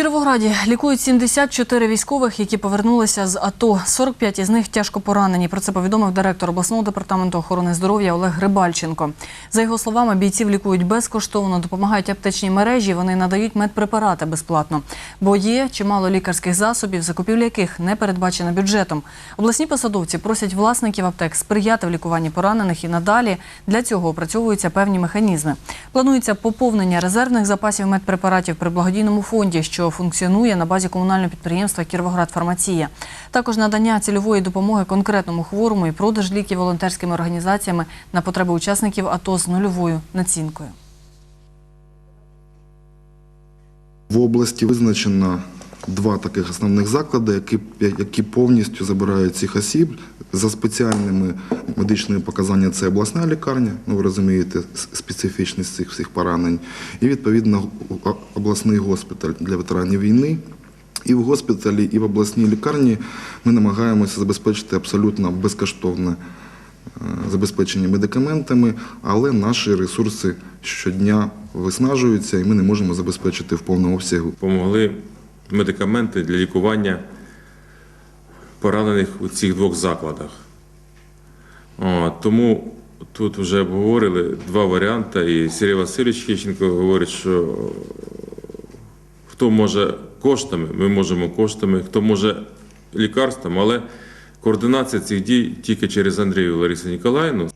Кіровограді лікують 74 військових, які повернулися з АТО. 45 із них тяжко поранені. Про це повідомив директор обласного департаменту охорони здоров'я Олег Грибальченко. За його словами, бійців лікують безкоштовно, допомагають аптечні мережі. Вони надають медпрепарати безплатно. Бо є чимало лікарських засобів, закупівля яких не передбачено бюджетом. Обласні посадовці просять власників аптек сприяти в лікуванні поранених і надалі для цього опрацьовуються певні механізми. Планується поповнення резервних запасів медпрепаратів при благодійному фонді, що функціонує на базі комунального підприємства Кіровоград-Фармація. Також надання цільової допомоги конкретному хворому і продаж ліків волонтерськими організаціями на потреби учасників АТО з нульовою націнкою. В області визначено два таких основних заклади, які, які повністю забирають цих осіб за спеціальними медичними показаннями. Це обласна лікарня, ну ви розумієте, специфічність цих всіх поранень, і відповідно обласний госпіталь для ветеранів війни. І в госпіталі, і в обласній лікарні ми намагаємося забезпечити абсолютно безкоштовне е, забезпечення медикаментами, але наші ресурси щодня виснажуються, і ми не можемо забезпечити в повному обсягу. Помогли медикаменти для лікування поранених у цих двох закладах. О, тому тут вже обговорили два варіанти, і Сергій Васильович Хищенко говорить, що хто може коштами, ми можемо коштами, хто може лікарством, але координація цих дій тільки через Андрію Ларису Ніколаївну,